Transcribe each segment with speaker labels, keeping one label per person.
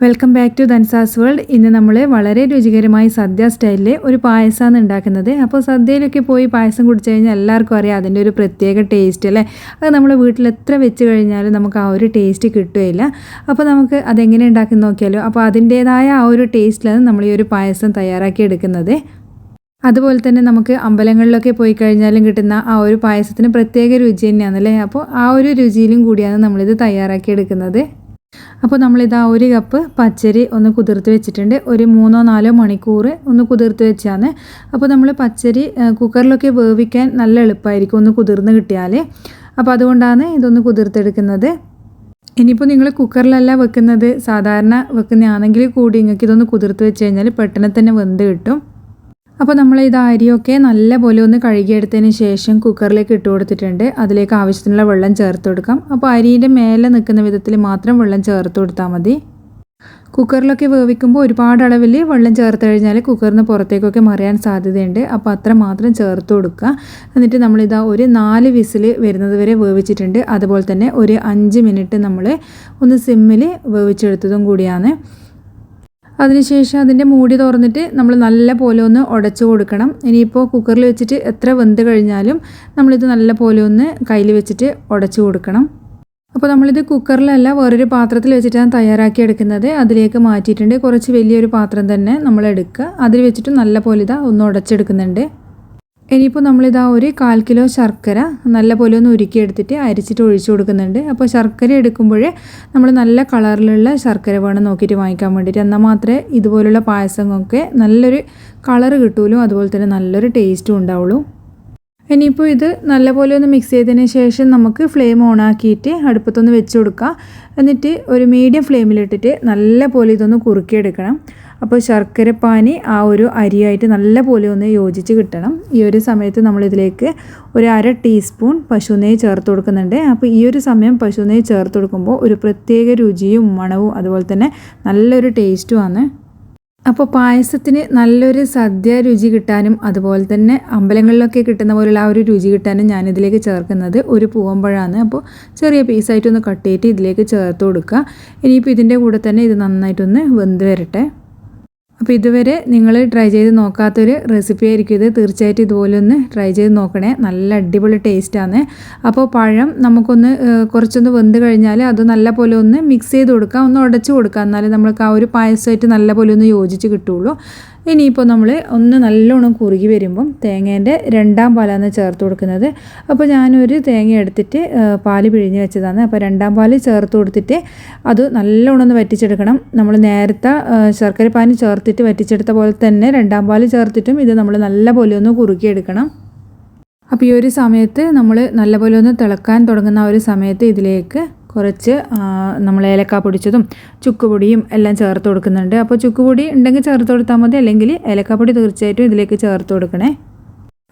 Speaker 1: Welcome back to ധൻസാസ് world ഇന്ന് നമ്മൾ വളരെ രുചികരമായി സദ്യ സ്റ്റൈലിൽ ഒരു പായസമാണ് ഉണ്ടാക്കുന്നത്. അപ്പോൾ സദ്യയിലൊക്കെ പോയി പായസം കുടിച്ചു കഴിഞ്ഞാൽ എല്ലാവർക്കും അറിയാം അതിന്റെ ഒരു പ്രത്യേക ടേസ്റ്റ് അല്ലേ? അത് നമ്മൾ വീട്ടിൽ എത്ര വെച്ച് കഴിഞ്ഞാലും നമുക്ക് ആ ഒരു ടേസ്റ്റ് കിട്ടുകയില്ല. അപ്പോൾ നമുക്ക് അതെങ്ങനെ ഉണ്ടാക്കി നോക്കിയാലോ. അപ്പോൾ അതിന്റേതായ ആ ഒരു ടേസ്റ്റിലാണ് നമ്മൾ ഈ ഒരു പായസം തയ്യാറാക്കി എടുക്കുന്നത്. അതുപോലെ തന്നെ നമുക്ക് അമ്പലങ്ങളിലൊക്കെ പോയി കഴിഞ്ഞാലും കിട്ടുന്ന ആ ഒരു പായസത്തിന് പ്രത്യേക രുചി തന്നെയാണല്ലേ? അപ്പോൾ ആ ഒരു രുചിയിലും കൂടിയാണ് നമ്മളിത് തയ്യാറാക്കി എടുക്കുന്നത്. അപ്പോൾ നമ്മളിതാ ഒരു കപ്പ് പച്ചരി ഒന്ന് കുതിർത്ത് വെച്ചിട്ടുണ്ട്. ഒരു മൂന്നോ നാലോ മണിക്കൂർ ഒന്ന് കുതിർത്ത് വെച്ചാണ്. അപ്പോൾ നമ്മൾ പച്ചരി കുക്കറിലൊക്കെ വേവിക്കാൻ നല്ല എളുപ്പമായിരിക്കും ഒന്ന് കുതിർന്ന് കിട്ടിയാൽ. അപ്പോൾ അതുകൊണ്ടാണ് ഇതൊന്ന് കുതിർത്തെടുക്കുന്നത്. ഇനിയിപ്പോൾ നിങ്ങൾ കുക്കറിലല്ല വെക്കുന്നത് സാധാരണ വെക്കുന്നതാണെങ്കിൽ കൂടി നിങ്ങൾക്ക് ഇതൊന്ന് കുതിർത്ത് വെച്ച് കഴിഞ്ഞാൽ പെട്ടെന്ന് തന്നെ വെന്ത് കിട്ടും. അപ്പോൾ നമ്മൾ ഇത് അരിയൊക്കെ നല്ലപോലെ ഒന്ന് കഴുകിയെടുത്തതിന് ശേഷം കുക്കറിലേക്ക് ഇട്ട് കൊടുത്തിട്ടുണ്ട്. അതിലേക്ക് ആവശ്യത്തിനുള്ള വെള്ളം ചേർത്ത് കൊടുക്കാം. അപ്പോൾ അരിയുടെ മേലെ നിൽക്കുന്ന വിധത്തിൽ മാത്രം വെള്ളം ചേർത്ത് കൊടുത്താൽ മതി. കുക്കറിലൊക്കെ വേവിക്കുമ്പോൾ ഒരുപാട് അളവിൽ വെള്ളം ചേർത്ത് കഴിഞ്ഞാൽ കുക്കറിന് പുറത്തേക്കൊക്കെ മറിയാൻ സാധ്യതയുണ്ട്. അപ്പോൾ അത്ര മാത്രം ചേർത്ത് കൊടുക്കുക. എന്നിട്ട് നമ്മളിതാ ഒരു നാല് വിസിൽ വരുന്നത് വരെ വേവിച്ചിട്ടുണ്ട്. അതുപോലെ തന്നെ ഒരു അഞ്ച് മിനിറ്റ് നമ്മൾ ഒന്ന് സിമ്മിൽ വേവിച്ചെടുത്തതും കൂടിയാണ്. അതിനുശേഷം അതിന്റെ മൂടി തുറന്നിട്ട് നമ്മൾ നല്ല പോലെ ഒന്ന് ഉടച്ചു കൊടുക്കണം. ഇനിയിപ്പോൾ കുക്കറിൽ വെച്ചിട്ട് എത്ര വെന്ത് കഴിഞ്ഞാലും നമ്മളിത് നല്ല പോലെ ഒന്ന് കയ്യിൽ വെച്ചിട്ട് ഉടച്ചു കൊടുക്കണം. അപ്പോൾ നമ്മളിത് കുക്കറിലല്ല വേറൊരു പാത്രത്തിൽ വെച്ചിട്ടാണ് തയ്യാറാക്കി എടുക്കുന്നത്. അതിലേക്ക് മാറ്റിയിട്ടുണ്ട്. കുറച്ച് വലിയൊരു പാത്രം തന്നെ നമ്മൾ എടുക്കുക. അതിൽ വെച്ചിട്ട് നല്ല പോലെ ഇതാ ഒന്ന് ഉടച്ചെടുക്കുന്നുണ്ട്. ഇനിയിപ്പോൾ നമ്മളിതാ ഒരു കാൽ കിലോ ശർക്കര നല്ല പോലെ ഒന്ന് ഉരുക്കിയെടുത്തിട്ട് അരിച്ചിട്ട് ഒഴിച്ചു കൊടുക്കുന്നുണ്ട്. അപ്പോൾ ശർക്കര എടുക്കുമ്പോൾ നമ്മൾ നല്ല കളറിലുള്ള ശർക്കര വേണം നോക്കിയിട്ട് വാങ്ങിക്കാൻ വേണ്ടിയിട്ട്. എന്നാൽ മാത്രമേ ഇതുപോലുള്ള പായസങ്ങളൊക്കെ നല്ലൊരു കളർ കിട്ടുമല്ലോ അതുപോലെ തന്നെ നല്ലൊരു ടേസ്റ്റും ഉണ്ടാവുള്ളൂ. ഇനിയിപ്പോൾ ഇത് നല്ലപോലെ ഒന്ന് മിക്സ് ചെയ്തതിന് ശേഷം നമുക്ക് ഫ്ലെയിം ഓൺ ആക്കിയിട്ട് അടുപ്പത്തൊന്ന് വെച്ച് കൊടുക്കുക എന്നിട്ട് ഒരു മീഡിയം ഫ്ലെയിമിലിട്ടിട്ട് നല്ല പോലെ ഇതൊന്ന് കുറുക്കിയെടുക്കണം. അപ്പോൾ ശർക്കരപ്പാനി ആ ഒരു അരിയായിട്ട് നല്ല പോലെ ഒന്ന് യോജിച്ച് കിട്ടണം. ഈ ഒരു സമയത്ത് നമ്മളിതിലേക്ക് ഒരു അര ടീസ്പൂൺ പശുനെയ്യ് ചേർത്ത് കൊടുക്കുന്നുണ്ട്. അപ്പോൾ ഈ ഒരു സമയം പശുനെയ്യ് ചേർത്ത് കൊടുക്കുമ്പോൾ ഒരു പ്രത്യേക രുചിയും മണവും അതുപോലെ തന്നെ നല്ലൊരു ടേസ്റ്റുമാണ് അപ്പോൾ പായസത്തിന് നല്ലൊരു സദ്യ രുചി കിട്ടാനും അതുപോലെ തന്നെ അമ്പലങ്ങളിലൊക്കെ കിട്ടുന്ന പോലുള്ള ആ ഒരു രുചി കിട്ടാനും ഞാനിതിലേക്ക് ചേർക്കുന്നത് ഒരു പൂവമ്പഴമാണ് അപ്പോൾ ചെറിയ പീസായിട്ടൊന്ന് കട്ട് ചെയ്തിട്ട് ഇതിലേക്ക് ചേർത്ത് കൊടുക്കുക. ഇനിയിപ്പോൾ ഇതിന്റെ കൂടെ തന്നെ ഇത് നന്നായിട്ടൊന്ന് വെന്ത് വരട്ടെ. അപ്പോൾ ഇതുവരെ നിങ്ങൾ ട്രൈ ചെയ്ത് നോക്കാത്തൊരു റെസിപ്പി ആയിരിക്കും ഇത്. തീർച്ചയായിട്ടും ഇതുപോലെ ഒന്ന് ട്രൈ ചെയ്ത് നോക്കണേ. നല്ല അടിപൊളി ടേസ്റ്റാണ് അപ്പോൾ പഴം നമുക്കൊന്ന് കുറച്ചൊന്ന് വെന്ത് കഴിഞ്ഞാൽ അത് നല്ല പോലെ ഒന്ന് മിക്സ് ചെയ്ത് കൊടുക്കാം. ഒന്ന് ഉടച്ചു കൊടുക്കാം. എന്നാലും നമ്മൾക്ക് ആ ഒരു പായസമായിട്ട് നല്ല പോലെ ഒന്ന് യോജിച്ച് കിട്ടുള്ളൂ. ഇനിയിപ്പോൾ നമ്മൾ ഒന്ന് നല്ലോണം കുറുകി വരുമ്പം തേങ്ങേന്റെ രണ്ടാം പാലാണ് ചേർത്ത് കൊടുക്കുന്നത്. അപ്പോൾ ഞാനൊരു തേങ്ങ എടുത്തിട്ട് പാൽ പിഴിഞ്ഞ് വെച്ചതാണ്. അപ്പോൾ രണ്ടാം പാൽ ചേർത്ത് കൊടുത്തിട്ട് അത് നല്ലോണം ഒന്ന് വറ്റിച്ചെടുക്കണം. നമ്മൾ നേരത്തെ ശർക്കര പാനി ചേർത്തിട്ട് വറ്റിച്ചെടുത്ത പോലെ തന്നെ രണ്ടാം പാൽ ചേർത്തിട്ടും ഇത് നമ്മൾ നല്ല പോലെ ഒന്ന് കുറുക്കിയെടുക്കണം. അപ്പോൾ ഈ ഒരു സമയത്ത് നമ്മൾ നല്ലപോലെ ഒന്ന് തിളക്കാൻ തുടങ്ങുന്ന ഒരു സമയത്ത് ഇതിലേക്ക് കുറച്ച് നമ്മൾ ഏലക്ക പൊടിച്ചതും ചുക്കുപൊടിയും എല്ലാം ചേർത്ത് കൊടുക്കുന്നുണ്ട്. അപ്പോൾ ചുക്കുപൊടി ഉണ്ടെങ്കിൽ ചേർത്ത് കൊടുത്താൽ മതി. അല്ലെങ്കിൽ ഏലക്കാപ്പൊടി തീർച്ചയായിട്ടും ഇതിലേക്ക് ചേർത്ത് കൊടുക്കണേ.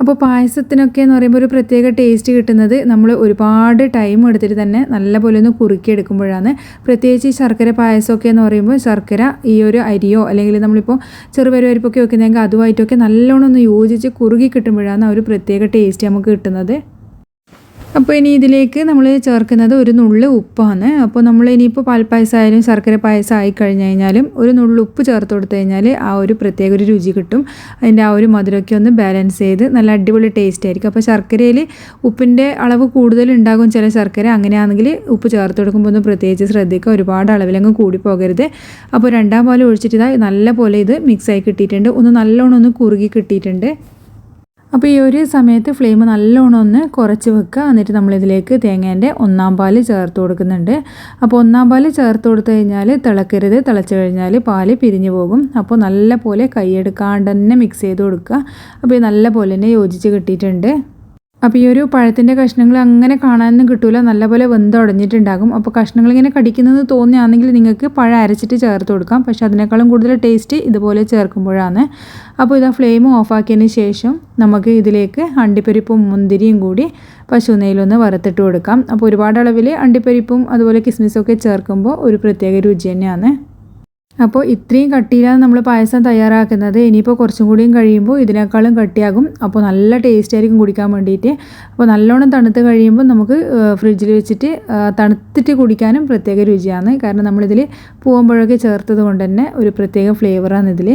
Speaker 1: അപ്പോൾ പായസത്തിനൊക്കെ എന്ന് പറയുമ്പോൾ ഒരു പ്രത്യേക ടേസ്റ്റ് കിട്ടുന്നത് നമ്മൾ ഒരുപാട് ടൈം എടുത്തിട്ട് തന്നെ നല്ലപോലെ ഒന്ന് കുറുക്കിയെടുക്കുമ്പോഴാണ്. പ്രത്യേകിച്ച് ഈ ശർക്കര പായസമൊക്കെ എന്ന് പറയുമ്പോൾ ശർക്കര ഈ ഒരു അരിയോ അല്ലെങ്കിൽ നമ്മളിപ്പോൾ ചെറുപരുവരിപ്പൊക്കെ വെക്കുന്നതെങ്കിൽ അതുമായിട്ടൊക്കെ നല്ലോണം ഒന്ന് യോജിച്ച് കുറുകി കിട്ടുമ്പോഴാണ് ആ ഒരു പ്രത്യേക ടേസ്റ്റ് നമുക്ക് കിട്ടുന്നത്. അപ്പോൾ ഇനി ഇതിലേക്ക് നമ്മൾ ചേർക്കുന്നത് ഒരു നുള്ള് ഉപ്പാണ്. അപ്പോൾ നമ്മൾ ഇനിയിപ്പോൾ പാൽപ്പായസമായാലും ശർക്കര പായസം ആയി കഴിഞ്ഞ് കഴിഞ്ഞാലും ഒരു നുള്ള് ഉപ്പ് ചേർത്ത് കൊടുത്തു കഴിഞ്ഞാൽ ആ ഒരു പ്രത്യേക ഒരു രുചി കിട്ടും. അതിന്റെ ആ ഒരു മധുരമൊക്കെ ഒന്ന് ബാലൻസ് ചെയ്ത് നല്ല അടിപൊളി ടേസ്റ്റ് ആയിരിക്കും. അപ്പോൾ ശർക്കരയിൽ ഉപ്പിന്റെ അളവ് കൂടുതൽ ഉണ്ടാകും ചില ശർക്കര. അങ്ങനെയാണെങ്കിൽ ഉപ്പ് ചേർത്ത് കൊടുക്കുമ്പോൾ ഒന്ന് പ്രത്യേകിച്ച് ശ്രദ്ധിക്കുക. ഒരുപാട് അളവിലങ്ങ് കൂടി പോകരുത് അപ്പോൾ രണ്ടാം പാൽ ഒഴിച്ചിട്ട് ഇതാ നല്ല പോലെ ഇത് മിക്സായി കിട്ടിയിട്ടുണ്ട്. ഒന്ന് നല്ലോണം ഒന്ന് കുറുകി കിട്ടിയിട്ടുണ്ട്. അപ്പോൾ ഈ ഒരു സമയത്ത് ഫ്ലെയിം നല്ലോണം ഒന്ന് കുറച്ച് വെക്കുക. എന്നിട്ട് നമ്മളിതിലേക്ക് തേങ്ങേന്റെ ഒന്നാം പാൽ ചേർത്ത് കൊടുക്കുന്നുണ്ട്. അപ്പോൾ ഒന്നാം പാൽ ചേർത്ത് കൊടുത്തു കഴിഞ്ഞാൽ തിളക്കരുത്. തിളച്ച് കഴിഞ്ഞാൽ പാൽ പിരിഞ്ഞു പോകും. അപ്പോൾ നല്ല പോലെ കൈയെടുക്കാണ്ട് തന്നെ മിക്സ് ചെയ്ത് കൊടുക്കുക. അപ്പോൾ നല്ല പോലെ തന്നെ യോജിച്ച് കിട്ടിയിട്ടുണ്ട്. അപ്പോൾ ഈ ഒരു പഴത്തിന്റെ കഷ്ണങ്ങൾ അങ്ങനെ കാണാനൊന്നും കിട്ടില്ല നല്ലപോലെ വെന്തുടഞ്ഞിട്ടുണ്ടാകും അപ്പോൾ കഷ്ണങ്ങൾ ഇങ്ങനെ കടിക്കുന്നത് തോന്നുകയാണെങ്കിൽ നിങ്ങൾക്ക് പഴം അരച്ചിട്ട് ചേർത്ത് കൊടുക്കാം. പക്ഷേ അതിനേക്കാളും കൂടുതൽ ടേസ്റ്റ് ഇതുപോലെ ചേർക്കുമ്പോഴാണ്. അപ്പോൾ ഇതാ ഫ്ലെയിം ഓഫാക്കിയതിന് ശേഷം നമുക്ക് ഇതിലേക്ക് അണ്ടിപ്പരിപ്പും മുന്തിരിയും കൂടി പശു നെയ്യിലൊന്ന് വറുത്തിട്ട് കൊടുക്കാം. അപ്പോൾ ഒരുപാട് അളവിൽ അണ്ടിപ്പരിപ്പും അതുപോലെ കിസ്മിസും കിസ്മിസൊക്കെ ചേർക്കുമ്പോൾ ഒരു പ്രത്യേക രുചി തന്നെയാണ്. അപ്പോൾ ഇത്രയും കട്ടിയിലാണ് നമ്മൾ പായസം തയ്യാറാക്കുന്നത്. ഇനിയിപ്പോൾ കുറച്ചും കൂടിയും കഴിയുമ്പോൾ ഇതിനേക്കാളും കട്ടിയാകും. അപ്പോൾ നല്ല ടേസ്റ്റ് ആയിരിക്കും കുടിക്കാൻ വേണ്ടിയിട്ട്. അപ്പോൾ നല്ലോണം തണുത്ത് കഴിയുമ്പോൾ നമുക്ക് ഫ്രിഡ്ജിൽ വെച്ചിട്ട് തണുത്തിട്ട് കുടിക്കാനും പ്രത്യേക രുചിയാണ്. കാരണം നമ്മളിതിൽ പൂവമ്പഴമൊക്കെ ചേർത്തത് കൊണ്ട് തന്നെ ഒരു പ്രത്യേക ഫ്ലേവറാണ് ഇതിൽ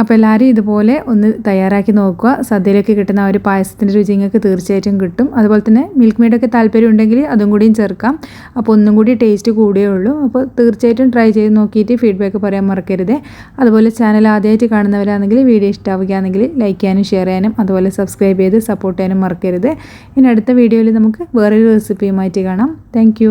Speaker 1: അപ്പോൾ എല്ലാവരും ഇതുപോലെ ഒന്ന് തയ്യാറാക്കി നോക്കുക. സദ്യയിലൊക്കെ കിട്ടുന്ന ആ ഒരു പായസത്തിന്റെ രുചി നിങ്ങൾക്ക് തീർച്ചയായിട്ടും കിട്ടും. അതുപോലെ തന്നെ മിൽക്ക് മെയ്ഡൊക്കെ താല്പര്യം ഉണ്ടെങ്കിൽ അതും കൂടിയും ചേർക്കാം. അപ്പോൾ ഒന്നും കൂടി ടേസ്റ്റ് കൂടിയേ ഉള്ളൂ. അപ്പോൾ തീർച്ചയായിട്ടും ട്രൈ ചെയ്ത് നോക്കിയിട്ട് ഫീഡ്ബാക്ക് പറയാൻ മറക്കരുത്. അതുപോലെ ചാനൽ ആദ്യമായിട്ട് കാണുന്നവരാണെങ്കിൽ വീഡിയോ ഇഷ്ടമാവുകയാണെങ്കിൽ ലൈക്ക് ചെയ്യാനും ഷെയർ ചെയ്യാനും അതുപോലെ സബ്സ്ക്രൈബ് ചെയ്ത് സപ്പോർട്ട് ചെയ്യാനും മറക്കരുത്. ഇനി അടുത്ത വീഡിയോയിൽ നമുക്ക് വേറൊരു റെസിപ്പിയുമായിട്ട് കാണാം. താങ്ക്